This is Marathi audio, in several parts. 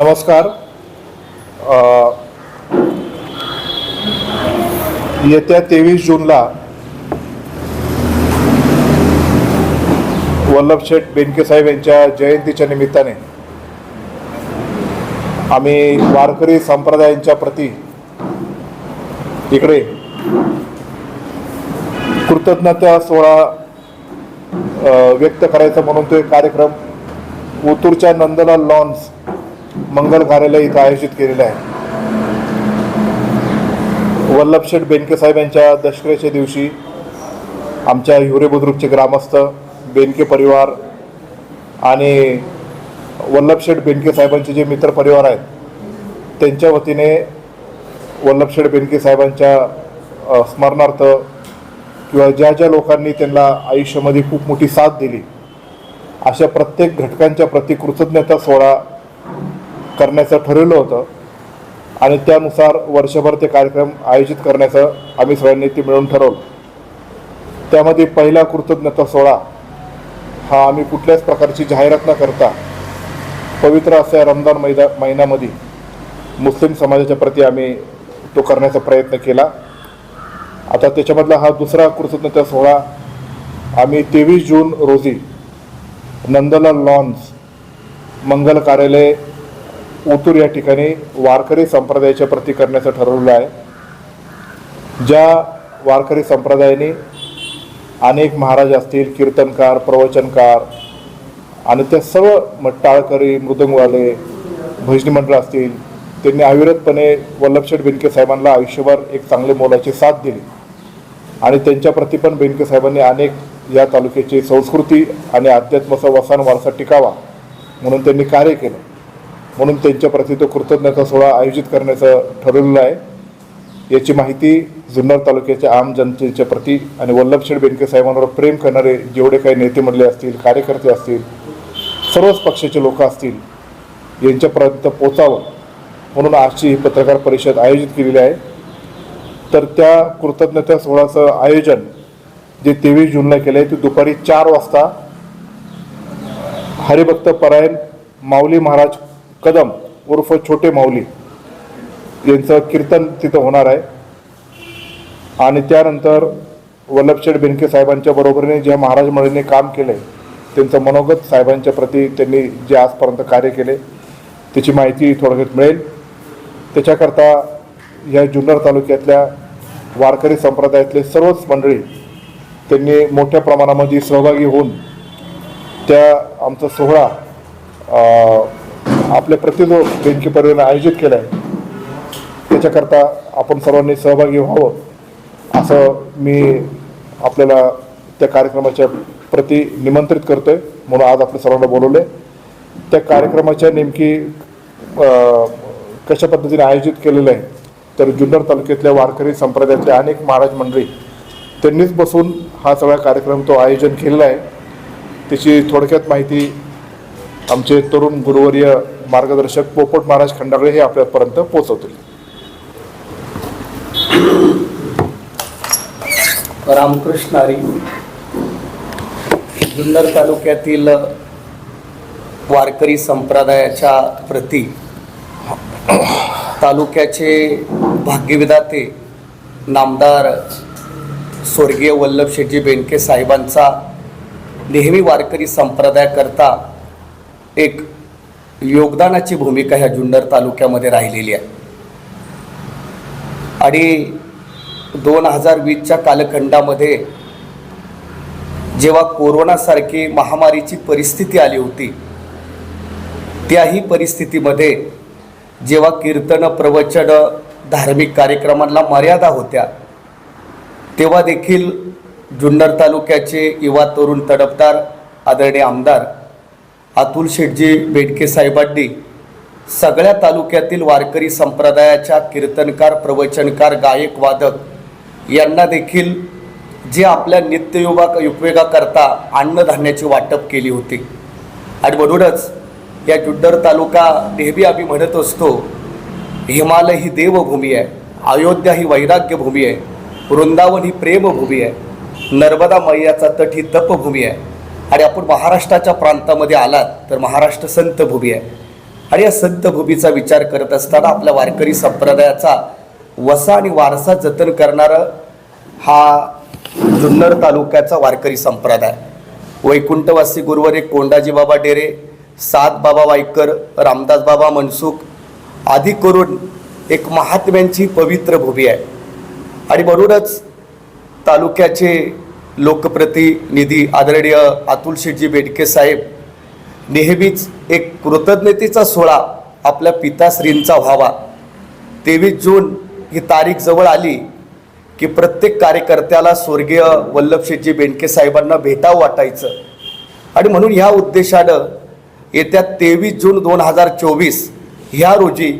नमस्कार. येत्या तेवीस जूनला वल्लभशेठ बेनके साहेब यांच्या जयंतीच्या निमित्ताने आम्ही वारकरी संप्रदायांच्या प्रती इकडे कृतज्ञता सोहळा व्यक्त करायचा म्हणून तो एक कार्यक्रम ओतूरच्या नंदलाल लॉन्स मंगल कार्यालय इथं आयोजित केलेलं आहे. वल्लभशेठ बेनके साहेब यांच्या दशकऱ्याच्या दिवशी आमच्या हिवरे बुद्रुकचे ग्रामस्थ बेनके परिवार आणि वल्लभशेठ बेनके साहेबांचे जे मित्र परिवार आहेत त्यांच्या वतीने वल्लभशेठ बेनके साहेबांच्या स्मरणार्थ किंवा ज्या ज्या लोकांनी त्यांना आयुष्यामध्ये खूप मोठी साथ दिली अशा प्रत्येक घटकांच्या प्रति कृतज्ञता सोहळा करण्याचं ठरवलं होतं. आणि त्यानुसार वर्षभर ते कार्यक्रम आयोजित करण्याचं आम्ही सगळ्यांनी ते मिळून ठरवलं. त्यामध्ये पहिला कृतज्ञता सोहळा हा आम्ही कुठल्याच प्रकारची जाहिरात न करता पवित्र अशा रमदान मैदा महिन्यामध्ये मुस्लिम समाजाच्या प्रती आम्ही तो करण्याचा प्रयत्न केला. आता त्याच्यामधला हा दुसरा कृतज्ञता सोहळा आम्ही तेवीस जून रोजी नंदलाल लॉन्स मंगल कार्यालय ओतूर या ठिकाणी वारकरी संप्रदायाच्या प्रती करण्याचं ठरवलं आहे. ज्या वारकरी संप्रदायाने अनेक महाराज असतील कीर्तनकार प्रवचनकार आणि त्या सर्व म- टाळकरी मृदंगवाले भजनी मंडळ असतील त्यांनी अविरतपणे वल्लभशेठ बेनके साहेबांना आयुष्यभर एक चांगले मोलाची साथ दिली. आणि त्यांच्या प्रती पण बेनके साहेबांनी अनेक या तालुक्याची संस्कृती आणि अध्यात्माचा वसान वारसा टिकावा म्हणून त्यांनी कार्य केलं. म्हणून त्यांच्याप्रती तो कृतज्ञता सोहळा आयोजित करण्याचं ठरवलेलं आहे. याची माहिती जुन्नर तालुक्याच्या आम जनतेच्या प्रती आणि वल्लभशेठ बेनके साहेबांवर प्रेम करणारे जेवढे काही नेते मंडळी असतील कार्यकर्ते असतील सर्वच पक्षाचे लोक असतील यांच्यापर्यंत पोचावं म्हणून आजची ही पत्रकार परिषद आयोजित केलेली आहे. तर त्या कृतज्ञता सोहळ्याचं आयोजन जे तेवीस जूनला केलं आहे ते दुपारी चार वाजता हरिभक्त परायण माऊली महाराज कदम उर्फ छोटे माऊली यांचं कीर्तन तिथं होणार आहे. आणि त्यानंतर वल्लभशेठ बेनके साहेबांच्या बरोबरीने ज्या महाराज मंडळींनी काम केलं आहे त्यांचं मनोगत साहेबांच्या प्रती त्यांनी जे आजपर्यंत कार्य केले त्याची माहिती थोडक्यात मिळेल. त्याच्याकरता या जुन्नर तालुक्यातल्या वारकरी संप्रदायातले सर्वच मंडळी त्यांनी मोठ्या प्रमाणामध्ये सहभागी होऊन त्या आमचा सोहळा आपल्या प्रतिलो बेंकी परिवाराने आयोजित केलं आहे त्याच्याकरता आपण सर्वांनी सहभागी व्हावं असं मी आपल्याला त्या कार्यक्रमाच्या प्रती निमंत्रित करतोय म्हणून आज आपल्या सर्वांना बोलवले त्या कार्यक्रमाच्या नेमकी कशा पद्धतीने आयोजित केलेलं आहे तर जुन्नर तालुक्यातल्या वारकरी संप्रदायातल्या अनेक महाराज मंडळी त्यांनीच बसून हा सगळा कार्यक्रम तो आयोजन केलेला आहे. त्याची थोडक्यात माहिती आमचे तरुण गुरुवर्य मार्गदर्शक पोपट महाराज खंडागळे हे आपल्यापर्यंत पोहोचवतील. रामकृष्ण हरी. जुन्नर तालुक्यातील वारकरी संप्रदायाच्या प्रती तालुक्याचे भाग्यविधाते नामदार स्वर्गीय वल्लभशेठजी बेनके साहेबांचा नेहमी वारकरी संप्रदायाकरता एक योगदानाची भूमिका ह्या जुन्नर तालुक्यामध्ये राहिलेली आहे. आणि दोन हजार वीसच्या कालखंडामध्ये जेव्हा कोरोनासारखी महामारीची परिस्थिती आली होती त्याही परिस्थितीमध्ये जेव्हा कीर्तन प्रवचन धार्मिक कार्यक्रमांना मर्यादा होत्या तेव्हा देखील जुन्नर तालुक्याचे युवा तरुण तडफदार आदरणीय आमदार अतुल शेटजी बेडके साहेबांनी सगळ्या तालुक्यातील वारकरी संप्रदायाच्या कीर्तनकार प्रवचनकार गायक वादक यांना देखील जे आपल्या नित्ययुगा उपयोगाकरता अन्नधान्याची वाटप केली होती. आणि म्हणूनच या जुन्नर तालुका नेहमी आम्ही म्हणत असतो हिमालय ही देवभूमी आहे अयोध्या ही वैराग्यभूमी आहे वृंदावन ही प्रेमभूमी आहे नर्मदा मैयाचा तट ही तपभूमी आहे. आणि आपण महाराष्ट्राच्या प्रांतामध्ये आलात तर महाराष्ट्र संतभूमी आहे. आणि या संत भूमीचा विचार करत असताना आपल्या वारकरी संप्रदायाचा वसा आणि वारसा जतन करणारं हा जुन्नर तालुक्याचा वारकरी संप्रदाय. वैकुंठवासी गुरुवरे कोंडाजी बाबा डेरे सात बाबा वाईकर रामदास बाबा मनसुख आदी करून एक महात्म्यांची पवित्र भूमी आहे. आणि म्हणूनच तालुक्याचे लोकप्रतिनिधी आदरणीय अतुल शेटजी बेडके साहेब नेहमीच एक कृतज्ञतेचा सोहळा आपल्या पिताश्रींचा व्हावा. तेवीस जून ही तारीख जवळ आली की प्रत्येक कार्यकर्त्याला स्वर्गीय वल्लभशेटजी बेंडके साहेबांना भेटावं वाटायचं. आणि म्हणून ह्या उद्देशानं येत्या तेवीस जून दोन हजार चोवीस ह्या रोजी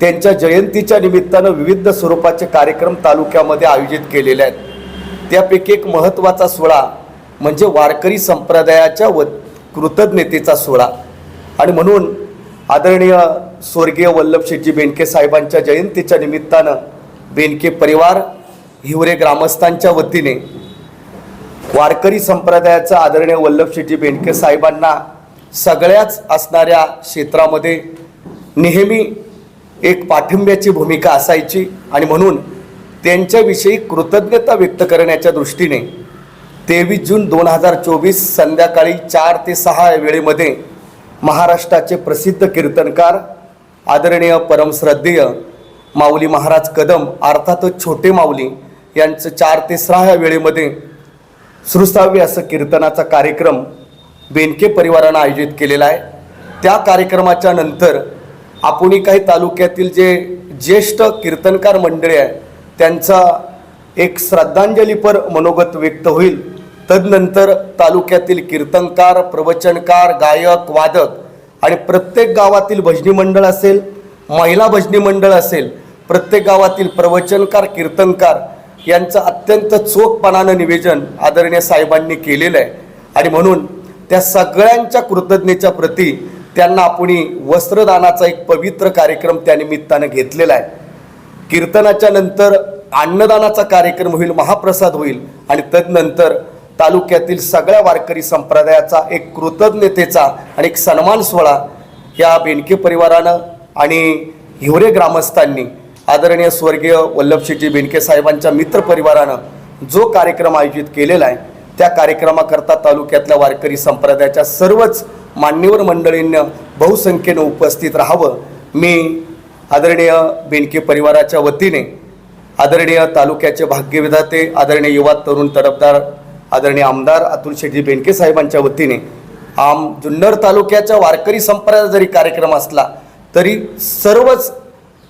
त्यांच्या जयंतीच्या निमित्तानं विविध स्वरूपाचे कार्यक्रम तालुक्यामध्ये आयोजित केलेले आहेत. त्यापैकी एक महत्त्वाचा सोहळा म्हणजे वारकरी संप्रदायाच्या व कृतज्ञतेचा सोहळा. आणि म्हणून आदरणीय स्वर्गीय वल्लभशेठजी बेनके साहेबांच्या जयंतीच्या निमित्तानं बेनके परिवार हिवरे ग्रामस्थांच्या वतीने वारकरी संप्रदायाचा आदरणीय वल्लभशेठजी बेनके साहेबांना सगळ्याच असणाऱ्या क्षेत्रामध्ये नेहमी एक पाठिंब्याची भूमिका असायची. आणि म्हणून त्यांच्याविषयी कृतज्ञता व्यक्त करण्याच्या दृष्टीने तेवीस जून दोन हजार चोवीस संध्याकाळी चार ते सहा या वेळेमध्ये महाराष्ट्राचे प्रसिद्ध कीर्तनकार आदरणीय परमश्रद्धेय माऊली महाराज कदम अर्थातच छोटे माऊली यांचं चार ते सहा या वेळेमध्ये सुरसाव्य असं कीर्तनाचा कार्यक्रम बेनके परिवारानं आयोजित केलेला आहे. त्या कार्यक्रमाच्या नंतर आपणही काही तालुक्यातील जे ज्येष्ठ कीर्तनकार मंडळी आहे त्यांचा एक श्रद्धांजलीपर मनोगत व्यक्त होईल. तदनंतर तालुक्यातील कीर्तनकार प्रवचनकार गायक वादक आणि प्रत्येक गावातील भजनी मंडळ असेल महिला भजनी मंडळ असेल प्रत्येक गावातील प्रवचनकार कीर्तनकार यांचं अत्यंत चोखपणानं निवेदन आदरणीय साहेबांनी केलेलं आहे. आणि म्हणून त्या सगळ्यांच्या कृतज्ञतेच्या प्रती त्यांना आपण वस्त्रदानाचा एक पवित्र कार्यक्रम त्या निमित्तानं घेतलेला आहे. कीर्तनाच्या नंतर अन्नदानाचा कार्यक्रम होईल महाप्रसाद होईल आणि तदनंतर तालुक्यातील सगळ्या वारकरी संप्रदायाचा एक कृतज्ञतेचा आणि एक सन्मान सोहळा या बेनके परिवारानं आणि हिवरे ग्रामस्थांनी आदरणीय स्वर्गीय वल्लभशेठजी बेनके साहेबांच्या मित्र परिवारानं जो कार्यक्रम आयोजित केलेला आहे त्या कार्यक्रमाकरता तालुक्यातल्या वारकरी संप्रदायाच्या सर्वच मान्यवर मंडळींना बहुसंख्येनं उपस्थित राहावं. मी आदरणीय बेनके परिवाराच्या वतीने आदरणीय तालुक्याचे भाग्यविधाते आदरणीय युवा तरुण तरफदार आदरणीय आमदार अतुल शेट्टी बेनके साहेबांच्या वतीने आम जुन्नर तालुक्याच्या वारकरी संप्रदाय जरी कार्यक्रम असला तरी सर्वच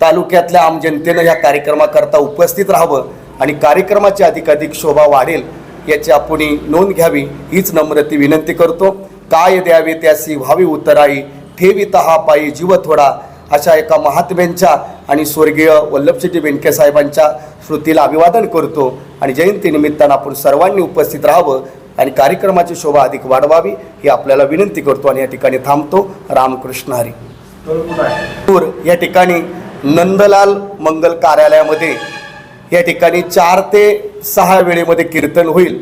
तालुक्यातल्या आम जनतेनं ह्या कार्यक्रमाकरता उपस्थित राहावं आणि कार्यक्रमाची अधिकाधिक शोभा वाढेल याची आपण नोंद घ्यावी हीच नम्रती विनंती करतो. काय द्यावे त्यासी व्हावी उतराई ठेवी तहा पायी जीव थोडा अशा एका महात्म्यांच्या आणि स्वर्गीय वल्लभशेट्टी बेनके साहेबांच्या स्मृतीला अभिवादन करतो. आणि जयंतीनिमित्तानं आपण सर्वांनी उपस्थित राहावं आणि कार्यक्रमाची शोभा अधिक वाढवावी ही आपल्याला विनंती करतो आणि या ठिकाणी थांबतो. रामकृष्ण हरी. पूर या ठिकाणी नंदलाल मंगल कार्यालयामध्ये या ठिकाणी चार ते सहा वेळेमध्ये कीर्तन होईल.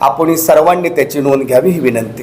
आपण सर्वांनी त्याची नोंद घ्यावी ही विनंती.